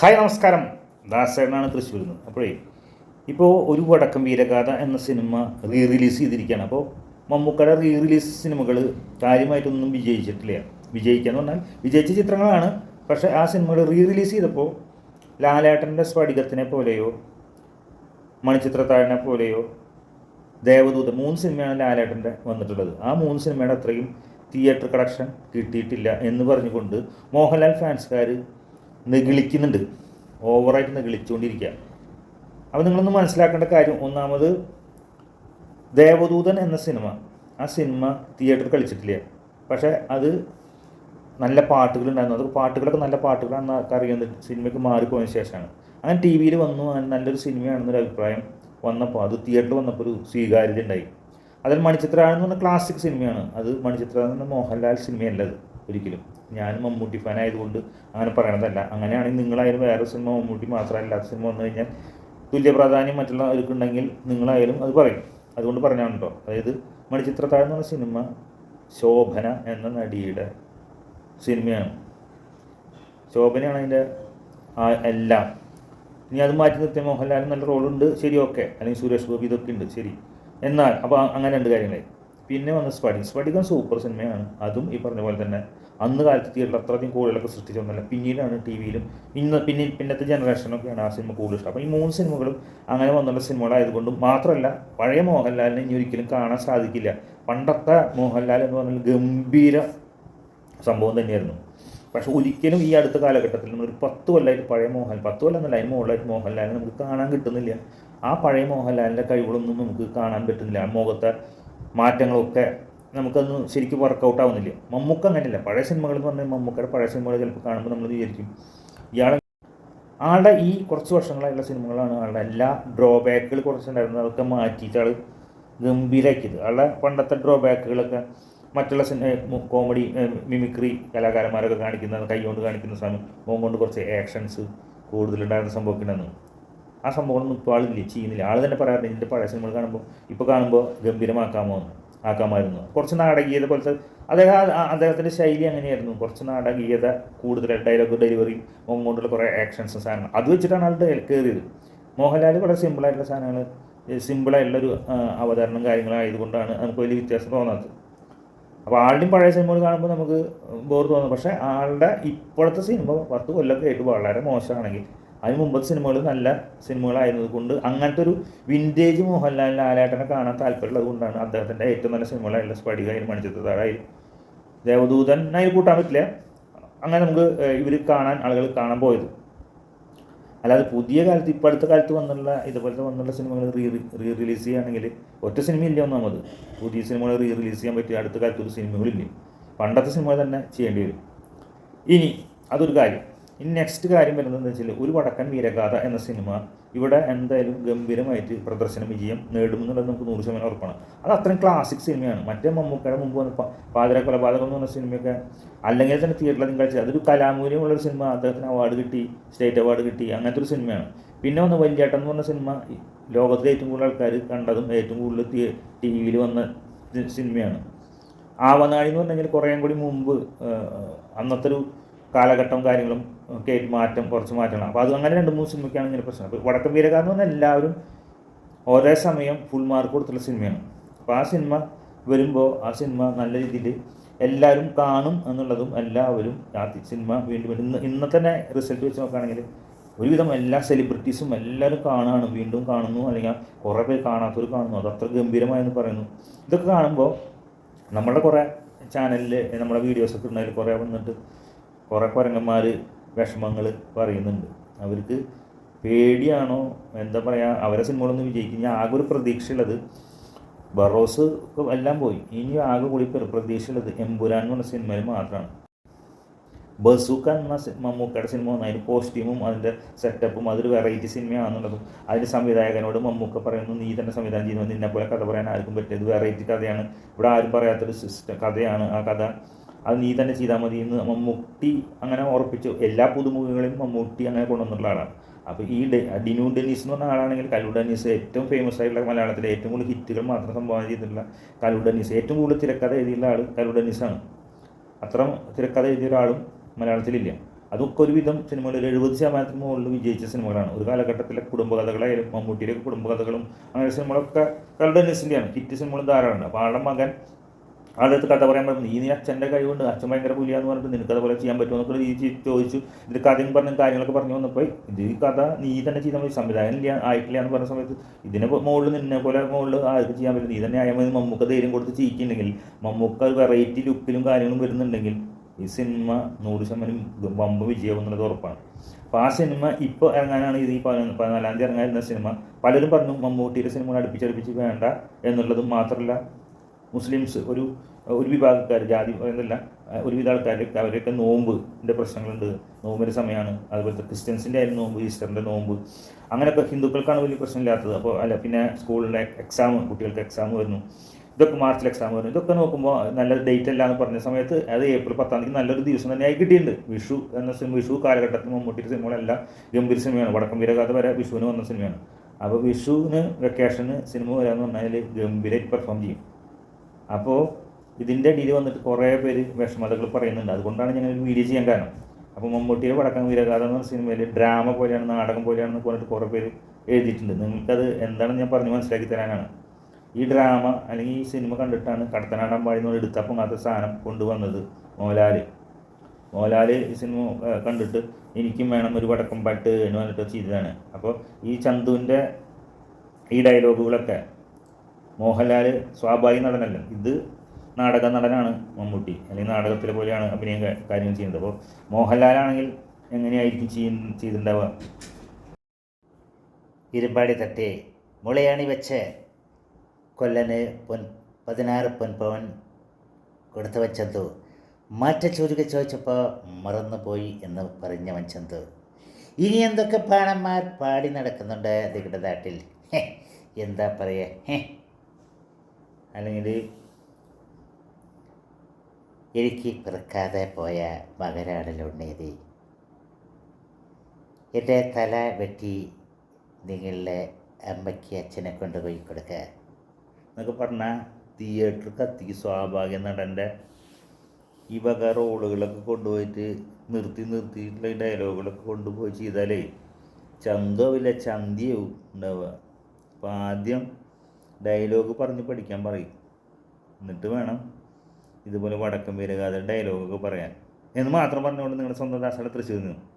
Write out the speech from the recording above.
Hi നമസ്കാരം. ദാസേനാണ് തൃശ്ശൂരിൽ നിന്ന്. അപ്പോഴേ ഇപ്പോൾ ഒരു വടക്കം വീരഗാഥ എന്ന സിനിമ റീ റിലീസ് ചെയ്തിരിക്കുകയാണ്. അപ്പോൾ മമ്മൂക്കയുടെ റീ റിലീസ് സിനിമകൾ കാര്യമായിട്ടൊന്നും വിജയിച്ചിട്ടില്ല. വിജയിക്കുക എന്ന് പറഞ്ഞാൽ വിജയിച്ച ചിത്രങ്ങളാണ്. പക്ഷേ ആ സിനിമകൾ റീ റിലീസ് ചെയ്തപ്പോൾ ലാലേട്ടന്റെ സ്ഫടികത്തിനെ പോലെയോ മണിച്ചിത്രത്താഴിനെ പോലെയോ ദേവദൂത മൂന്ന് സിനിമയാണ് ലാലേട്ടന്റെ വന്നിട്ടുള്ളത്. ആ മൂന്ന് സിനിമയുടെ അത്രയും തിയേറ്റർ കളക്ഷൻ കിട്ടിയിട്ടില്ല എന്ന് പറഞ്ഞുകൊണ്ട് മോഹൻലാൽ ഫാൻസുകാർ നെഗിളിക്കുന്നുണ്ട്. ഓവറായിട്ട് നെഗിളിച്ചുകൊണ്ടിരിക്കുക അപ്പോൾ നിങ്ങളൊന്ന് മനസ്സിലാക്കേണ്ട കാര്യം ഒന്നാമത് ദേവദൂതൻ എന്ന സിനിമ ആ സിനിമ തിയേറ്ററിൽ കളിച്ചിട്ടില്ല. പക്ഷേ അത് നല്ല പാട്ടുകളുണ്ടായിരുന്നു. അത് പാട്ടുകളൊക്കെ നല്ല പാട്ടുകളാണെന്ന് അറിയുന്നത്. സിനിമയ്ക്ക് മാറിപ്പോയതിന് ശേഷമാണ്. അങ്ങനെ ടി വിയിൽ വന്നു. നല്ലൊരു സിനിമയാണെന്നൊരു അഭിപ്രായം വന്നപ്പോൾ അത് തിയേറ്ററിൽ വന്നപ്പോൾ ഒരു സ്വീകാര്യത ഉണ്ടായി അതിൽ മണിച്ചിത്രാണെന്ന് പറഞ്ഞ ക്ലാസിക് സിനിമയാണ്. അത് മണിച്ചിത്ര എന്ന മോഹൻലാൽ സിനിമയല്ല അത് ഒരിക്കലും. ഞാൻ മമ്മൂട്ടി ഫാൻ ആയതുകൊണ്ട് അങ്ങനെ പറയണതല്ല. അങ്ങനെയാണെങ്കിൽ നിങ്ങളായാലും വേറെ സിനിമ മമ്മൂട്ടി മാത്രമല്ലാത്ത സിനിമ വന്നു കഴിഞ്ഞാൽ തുല്യ പ്രാധാന്യം മറ്റുള്ളവർക്കുണ്ടെങ്കിൽ നിങ്ങളായാലും അത് പറയും. അതുകൊണ്ട് പറഞ്ഞാണ് കേട്ടോ അതായത് മണിച്ചിത്രത്താഴ് എന്ന് പറഞ്ഞ സിനിമ ശോഭന എന്ന നടിയുടെ സിനിമയാണ് ശോഭനയാണ് അതിന്റെ എല്ലാം. ഇനി അത് മാറ്റി നിർത്തിയ മോഹൻലാൽ നല്ല റോളുണ്ട് ശരി ഓക്കെ അല്ലെങ്കിൽ സുരേഷ് ഗോപി ഇതൊക്കെ ഉണ്ട്. ശരി. എന്നാൽ അപ്പോൾ അങ്ങനെ രണ്ട് കാര്യങ്ങളായി പിന്നെ വന്ന സ്പടി സ്പടികം സൂപ്പർ സിനിമയാണ് അതും ഈ പറഞ്ഞ പോലെ തന്നെ അന്ന് കാലത്ത് തിയേറ്ററിൽ അത്രയധികം കൂടുതലൊക്കെ സൃഷ്ടിച്ചൊന്നുമല്ല. പിന്നീടാണ് ടി വിയിലും ഇന്ന് പിന്നെ പിന്നത്തെ ജനറേഷനൊക്കെയാണ് ആ സിനിമ കൂടുതൽ ഇഷ്ടം അപ്പോൾ ഈ മൂന്ന് സിനിമകളും അങ്ങനെ വന്നുള്ള സിനിമകളായതുകൊണ്ടും മാത്രമല്ല പഴയ മോഹൻലാലിനെ ഇനി ഒരിക്കലും കാണാൻ സാധിക്കില്ല. പണ്ടത്തെ മോഹൻലാൽ എന്ന് പറഞ്ഞാൽ ഗംഭീര സംഭവം തന്നെയായിരുന്നു. പക്ഷെ ഒരിക്കലും ഈ അടുത്ത കാലഘട്ടത്തിൽ ഒരു പത്ത് കൊല്ലമായിട്ട് പഴയ മോഹൻ പത്ത് കൊല്ലം എന്നല്ല അതിന് മുകളിലായിട്ട് മോഹൻലാലിനെ നമുക്ക് കാണാൻ കിട്ടുന്നില്ല. ആ പഴയ മോഹൻലാലിന്റെ കഴിവുകളൊന്നും നമുക്ക് കാണാൻ പറ്റുന്നില്ല. മുഖത്തെ മാറ്റങ്ങളൊക്കെ നമുക്കൊന്നും ശരിക്കും വർക്കൗട്ട് ആവുന്നില്ല. മമ്മൂക്ക അങ്ങനെയല്ല. പഴയ സിനിമകൾ എന്ന് പറഞ്ഞാൽ മമ്മൂക്കയുടെ പഴയ സിനിമകൾ ചിലപ്പോൾ കാണുമ്പോൾ നമ്മൾ വിചാരിക്കും ഇയാളെ ആളുടെ ഈ കുറച്ച് വർഷങ്ങളായുള്ള സിനിമകളാണ് ആളുടെ എല്ലാ ഡ്രോബാക്കുകൾ കുറച്ചുണ്ടായിരുന്നത്. അതൊക്കെ മാറ്റിയിട്ട് ആൾ ഗംഭീരാക്കിയത്. ആളുടെ പണ്ടത്തെ ഡ്രോബാക്കുകളൊക്കെ മറ്റുള്ള കോമഡി മിമിക്രി കലാകാരന്മാരൊക്കെ കാണിക്കുന്ന കൈകൊണ്ട് കാണിക്കുന്ന സമയം മോൻ കൊണ്ട് കുറച്ച് ആക്ഷൻസ് കൂടുതലുണ്ടായിരുന്ന സംഭവമൊക്കെ ഉണ്ടായിരുന്നു ആ സംഭവങ്ങളൊന്നും ഇപ്പോൾ ആളില്ല ചെയ്യുന്നില്ല. ആൾ തന്നെ പറയാറുണ്ട് ഇതിന്റെ പഴയ സിനിമകൾ കാണുമ്പോൾ ഇപ്പോൾ കാണുമ്പോൾ ഗംഭീരമാക്കാമോ എന്ന് ആക്കാമായിരുന്നു. കുറച്ച് നാടകീയത പോലത്തെ അദ്ദേഹം അദ്ദേഹത്തിന്റെ ശൈലി അങ്ങനെയായിരുന്നു കുറച്ച് നാടകീയത കൂടുതൽ ഡയലോഗ് ഡെലിവറി മുമ്പോട്ടുള്ള കുറേ ആക്ഷൻസ് സാധനങ്ങൾ അത് വെച്ചിട്ടാണ് ആൾ കയറിയത്. മോഹൻലാൽ വളരെ സിമ്പിളായിട്ടുള്ള സാധനങ്ങൾ സിമ്പിളായിട്ടുള്ളൊരു അവതരണം കാര്യങ്ങളായതുകൊണ്ടാണ് നമുക്ക് വലിയ വ്യത്യാസം തോന്നാത്തത്. അപ്പോൾ ആളുടെയും പഴയ സിനിമകൾ കാണുമ്പോൾ നമുക്ക് ബോർ തോന്നും. പക്ഷേ ആളുടെ ഇപ്പോഴത്തെ സിനിമ പത്ത് കൊല്ലമൊക്കെ ആയിട്ട് വളരെ മോശമാണെങ്കിൽ അതിന് മുമ്പത്തെ സിനിമകൾ നല്ല സിനിമകളായിരുന്നത് കൊണ്ട് അങ്ങനത്തെ ഒരു വിന്റേജ് മോഹൻലാൽ ലാലേട്ടനെ കാണാൻ താല്പര്യമുള്ളത് കൊണ്ടാണ് അദ്ദേഹത്തിന്റെ ഏറ്റവും നല്ല സിനിമകളായുള്ള സ്പടികായാലും മണിച്ചിത്രത്താഴായാലും ദേവദൂതൻ അതിൽ കൂട്ടാൻ പറ്റില്ല. അങ്ങനെ നമുക്ക് ഇവർ കാണാൻ ആളുകൾ കാണാൻ പോയത്. അല്ലാതെ പുതിയ കാലത്ത് ഇപ്പോൾ അടുത്ത കാലത്ത് വന്നുള്ള ഇതുപോലത്തെ വന്നുള്ള സിനിമകൾ റീ റീ റിലീസ് ചെയ്യുകയാണെങ്കിൽ ഒറ്റ സിനിമയില്ല ഒന്നാമത്. പുതിയ സിനിമകൾ റീ റിലീസ് ചെയ്യാൻ പറ്റിയ അടുത്ത കാലത്ത് ഒരു സിനിമകളില്ല പണ്ടത്തെ സിനിമകൾ തന്നെ ചെയ്യേണ്ടി വരും. ഇനി അതൊരു കാര്യം. ഇനി നെക്സ്റ്റ് കാര്യം വരുന്നത് എന്താ വെച്ചാൽ ഒരു വടക്കൻ വീരഗാഥ എന്ന സിനിമ ഇവിടെ എന്തായാലും ഗംഭീരമായിട്ട് പ്രദർശന വിജയം നേടുമെന്നുള്ളത് നമുക്ക് നൂറ് ശതമാനം ഉറപ്പാണ്. അത് അത്രയും ക്ലാസിക് സിനിമയാണ്. മറ്റേ മമ്മൂക്കയുടെ മുമ്പ് വന്ന പാതിര കൊലപാതകം എന്ന് പറഞ്ഞ സിനിമയൊക്കെ അല്ലെങ്കിൽ തന്നെ തിയേറ്ററിൽ നിങ്ങൾ കളിച്ചത് അതൊരു കലാമൂല്യമുള്ളൊരു സിനിമ. അദ്ദേഹത്തിന് അവാർഡ് കിട്ടി സ്റ്റേറ്റ് അവാർഡ് കിട്ടി അങ്ങനത്തെ ഒരു സിനിമയാണ്. പിന്നെ വന്ന വലിയേട്ടൻ എന്ന് പറഞ്ഞ സിനിമ ലോകത്തിലെ ഏറ്റവും കൂടുതൽ ആൾക്കാർ കണ്ടതും ഏറ്റവും കൂടുതൽ ടി വിയിൽ വന്ന സിനിമയാണ്. ആവനാഴി എന്ന് പറഞ്ഞാൽ കുറേ കൂടി മുമ്പ് അന്നത്തെ ഒരു കാലഘട്ടം കാര്യങ്ങളും ഒക്കെ മാറ്റം കുറച്ച് മാറ്റണം അപ്പോൾ അത് അങ്ങനെ രണ്ട് മൂന്ന് സിനിമയ്ക്കാണ് ഇങ്ങനെ പ്രശ്നം. അപ്പോൾ വടക്കം വീരകാർ എന്ന് പറഞ്ഞാൽ എല്ലാവരും ഒരേ സമയം ഫുൾ മാർക്ക് കൊടുത്തുള്ള സിനിമയാണ്. അപ്പോൾ ആ സിനിമ വരുമ്പോൾ ആ സിനിമ നല്ല രീതിയിൽ എല്ലാവരും കാണും എന്നുള്ളതും എല്ലാവരും രാത്രി സിനിമ വീണ്ടും ഇന്ന് ഇന്നത്തെ തന്നെ റിസൾട്ട് വെച്ച് നോക്കുകയാണെങ്കിൽ ഒരുവിധം എല്ലാ സെലിബ്രിറ്റീസും എല്ലാവരും കാണുകയാണ് വീണ്ടും കാണുന്നു. അല്ലെങ്കിൽ കുറേ പേര് കാണാത്തവർ കാണുന്നു. അത് അത്ര ഗംഭീരമായെന്ന് പറയുന്നു. ഇതൊക്കെ കാണുമ്പോൾ നമ്മുടെ കുറേ ചാനലിൽ നമ്മുടെ വീഡിയോസൊക്കെ ഉണ്ടെങ്കിൽ കുറേ വന്നിട്ട് കുറേ കുരങ്ങന്മാർ വിഷമങ്ങൾ പറയുന്നുണ്ട്. അവർക്ക് പേടിയാണോ? എന്താ പറയുക അവരെ സിനിമകളൊന്നും വിജയിക്കും ഞാൻ ആകെ ഒരു പ്രതീക്ഷയുള്ളത് ബറോസ് എല്ലാം പോയി. ഇനി ആകെ കൂടി പ്രതീക്ഷയുള്ളത് എമ്പുരാൻ എന്ന് പറഞ്ഞ സിനിമയിൽ മാത്രമാണ്. ബസൂക്ക എന്ന മമ്മൂക്കയുടെ സിനിമ വന്നു. അതിന് കോസ്റ്റ്യൂമും അതിന്റെ സെറ്റപ്പും അതൊരു വെറൈറ്റി സിനിമയാണെന്നുള്ളതും അതിന്റെ സംവിധായകനോട് മമ്മൂക്ക പറയുന്നു നീ തന്നെ സംവിധാനം ചെയ്യുന്നു നിന്നെ പോലെ കഥ പറയാൻ ആർക്കും പറ്റിയത് വെറൈറ്റി കഥയാണ്. ഇവിടെ ആരും പറയാത്തൊരു സിസ്റ്റം കഥയാണ്. ആ കഥ അത് നീ തന്നെ ചെയ്താൽ മതി എന്ന് മമ്മൂട്ടി അങ്ങനെ ഉറപ്പിച്ചു. എല്ലാ പുതുമുഖങ്ങളെയും മമ്മൂട്ടി അങ്ങനെ കൊണ്ടുവന്നിട്ടുള്ള ആളാണ്. അപ്പോൾ ഈ ഡിനു ഡെനീസ് എന്ന് പറഞ്ഞ ആളാണെങ്കിൽ കലു ഡെനീസ് ഏറ്റവും ഫേമസ് ആയിട്ടുള്ള മലയാളത്തിലെ ഏറ്റവും കൂടുതൽ ഹിറ്റുകൾ മാത്രം സംഭാവന ചെയ്തിട്ടുള്ള കലു ഡെനീസ് ഏറ്റവും കൂടുതൽ തിരക്കഥ എഴുതിയുള്ള ആൾ കലു ഡെനീസാണ് അത്ര തിരക്കഥ എഴുതിയ ഒരാളും മലയാളത്തിലില്ല. അതൊക്കെ ഒരുവിധം സിനിമകൾ ഒരു എഴുപത് ശതമാനത്തിന് മുകളിൽ വിജയിച്ച സിനിമകളാണ് ഒരു കാലഘട്ടത്തിലെ കുടുംബകഥകളായാലും മമ്മൂട്ടിയിലെ കുടുംബകഥകളും അങ്ങനെ സിനിമകളൊക്കെ കലു ഡെനീസിന്റെയാണ് ഹിറ്റ് സിനിമകളും ധാരാളമുണ്ട്. അപ്പോൾ ആളുടെ മകൻ ആളുടെ കഥ പറയാൻ പറഞ്ഞു നീ നീ അച്ഛന്റെ കഴിവുണ്ട് അച്ഛൻ ഭയങ്കര പുലിയാന്ന് പറഞ്ഞിട്ട് നിനക്ക് അതുപോലെ ചെയ്യാൻ പറ്റുമോ എന്നൊക്കെ രീതി ചോദിച്ചു. ഇതിൽ കഥയും പറഞ്ഞ കാര്യങ്ങളൊക്കെ പറഞ്ഞു വന്നപ്പോൾ ഇത് കഥ നീ തന്നെ ചെയ്താൽ മതി. സംവിധാനം ഇല്ല ആയിട്ടില്ല എന്ന് പറഞ്ഞ സമയത്ത് ഇതിനെ മുകളിൽ നിന്നെ പോലെ മുകളിൽ ആർക്ക് ചെയ്യാൻ പറ്റും നീ തന്നെ ആയാൽ മതി. മമ്മൂക്ക ധൈര്യം കൊടുത്ത് ചെയ്യിക്കുന്നുണ്ടെങ്കിൽ മമ്മൂക്ക വെറൈറ്റി ലുക്കിലും കാര്യങ്ങളും വരുന്നുണ്ടെങ്കിൽ ഈ സിനിമ നൂറ് ശതമാനം വമ്പ് വിജയം എന്നുള്ളത് ഉറപ്പാണ്. അപ്പോൾ ആ സിനിമ ഇപ്പോൾ ഇറങ്ങാനാണ് ഇത് ഈ പതിനാലാം തീയതി ഇറങ്ങാനിരുന്ന സിനിമ. പലരും പറഞ്ഞു മമ്മൂട്ടിയുടെ സിനിമകൾ അടുപ്പിച്ചടുപ്പിച്ച് വേണ്ട എന്നുള്ളതും മാത്രമല്ല മുസ്ലിംസ് ഒരു ഒരു വിഭാഗക്കാർ ജാതി എന്നല്ല ഒരുവിധ ആൾക്കാർ അവരൊക്കെ നോമ്പിന്റെ പ്രശ്നങ്ങളുണ്ട്. നോമ്പിന്റെ സമയമാണ് അതുപോലത്തെ ക്രിസ്ത്യൻസിന്റെ ആയാലും നോമ്പ് ഈസ്റ്ററിന്റെ നോമ്പ്. അങ്ങനെയൊക്കെ ഹിന്ദുക്കൾക്കാണ് വലിയ പ്രശ്നമില്ലാത്തത്. അപ്പോൾ അല്ല പിന്നെ സ്കൂളിലെ എക്സാം കുട്ടികൾക്ക് എക്സാം വരുന്നു. ഇതൊക്കെ മാർച്ചിൽ എക്സാം വരുന്നു. ഇതൊക്കെ നോക്കുമ്പോൾ നല്ല ഡേറ്റ് അല്ല എന്ന് പറഞ്ഞ സമയത്ത് അത് ഏപ്രിൽ പത്താം തീയതി നല്ലൊരു ദിവസം തന്നെ ആയി കിട്ടിയിട്ടുണ്ട്. വിഷു എന്ന സിനിമ വിഷു കാലഘട്ടത്തിൽ മമ്മൂട്ടിയുടെ സിനിമകളെല്ലാം ഗംഭീര സിനിമയാണ്. വടക്കം വീരഗാഥ വരെ വിഷുവിന് വന്ന സിനിമയാണ്. അപ്പോൾ വിഷുവിന് വെക്കേഷന് സിനിമ വരാമെന്ന് പറഞ്ഞാൽ ഗംഭീരമായിട്ട് പെർഫോം ചെയ്യും. അപ്പോൾ ഇതിന്റെ ഇടയിൽ വന്നിട്ട് കുറേ പേര് വിഷമതകൾ പറയുന്നുണ്ട്. അതുകൊണ്ടാണ് ഞാൻ ഒരു വീഡിയോ ചെയ്യാൻ കാരണം. അപ്പോൾ മമ്മൂട്ടിയുടെ വടക്കം വീരഗാഥ എന്ന സിനിമയിൽ ഡ്രാമ പോലെയാണ് നാടകം പോലെയാണെന്ന് പറഞ്ഞിട്ട് കുറേ പേര് എഴുതിയിട്ടുണ്ട്. നിങ്ങൾക്കത് എന്താണെന്ന് ഞാൻ പറഞ്ഞ് മനസ്സിലാക്കി തരാനാണ്. ഈ ഡ്രാമ അല്ലെങ്കിൽ ഈ സിനിമ കണ്ടിട്ടാണ് കടത്തനാടൻ പാടിന്ന് എടുത്താൽ പൊങ്ങാത്ത സാധനം കൊണ്ടുവന്നത് മോഹൻലാൽ മോഹൻലാൽ ഈ സിനിമ കണ്ടിട്ട് എനിക്കും വേണം ഒരു വടക്കം പാട്ട് എന്ന് പറഞ്ഞിട്ട് ചെയ്തതാണ്. അപ്പോൾ ഈ ചന്തുവിന്റെ ഈ ഡയലോഗുകളൊക്കെ മോഹൻലാൽ സ്വാഭാവിക നടനല്ല. ഇത് നാടക നടനാണ് മമ്മൂട്ടി. അല്ലെങ്കിൽ നാടകത്തിലെ പോലെയാണ് അഭിനയം കാര്യങ്ങൾ ചെയ്യുന്നത്. അപ്പോൾ മോഹൻലാലാണെങ്കിൽ എങ്ങനെയായിരിക്കും ചെയ്യ ചെയ്തിട്ടുണ്ടാവുക ഇരുമ്പാടി തട്ടി മുളയാണി വെച്ച് കൊല്ലന് പൊൻ പതിനാറ് പൊൻപവൻ കൊടുത്തു വച്ചതു മാറ്റ ചോദിക്ക ചോദിച്ചപ്പോൾ മറന്നുപോയി എന്ന് പറഞ്ഞവൻ ചന്തു. ഇനി എന്തൊക്കെ പാണന്മാർ പാടി നടക്കുന്നുണ്ട്? നിങ്ങളുടെ നാട്ടിൽ. എന്താ പറയുക അല്ലെങ്കിൽ എനിക്ക് പിറക്കാതെ പോയ മകരാടലുണ്ണീതി എന്റെ തല വെട്ടി നിങ്ങളുടെ അമ്മയ്ക്ക് അച്ഛനെ കൊണ്ടുപോയി കൊടുക്കുക എന്നൊക്കെ പറഞ്ഞാൽ തിയേറ്റർ കത്തിക്ക് സ്വാഭാവിക നടന്റെ ഈ വക റോളുകളൊക്കെ കൊണ്ടുപോയിട്ട് നിർത്തി നിർത്തിയിട്ടുള്ള ഡയലോഗുകളൊക്കെ കൊണ്ടുപോയി ചെയ്താലേ ചന്താവില്ല ചന്തിയാവും ഉണ്ടാവുക. അപ്പം ആദ്യം ഡയലോഗ് പറഞ്ഞ് പഠിക്കാൻ പറയും. എന്നിട്ട് വേണം ഇതുപോലെ വടക്കം വീരഗാഥ ഡയലോഗൊക്കെ പറയാൻ. എന്ന് മാത്രം പറഞ്ഞുകൊണ്ട് നിങ്ങളുടെ സ്വന്തം ദാസയുടെ തൃശ്ശൂരിൽ നിന്ന്.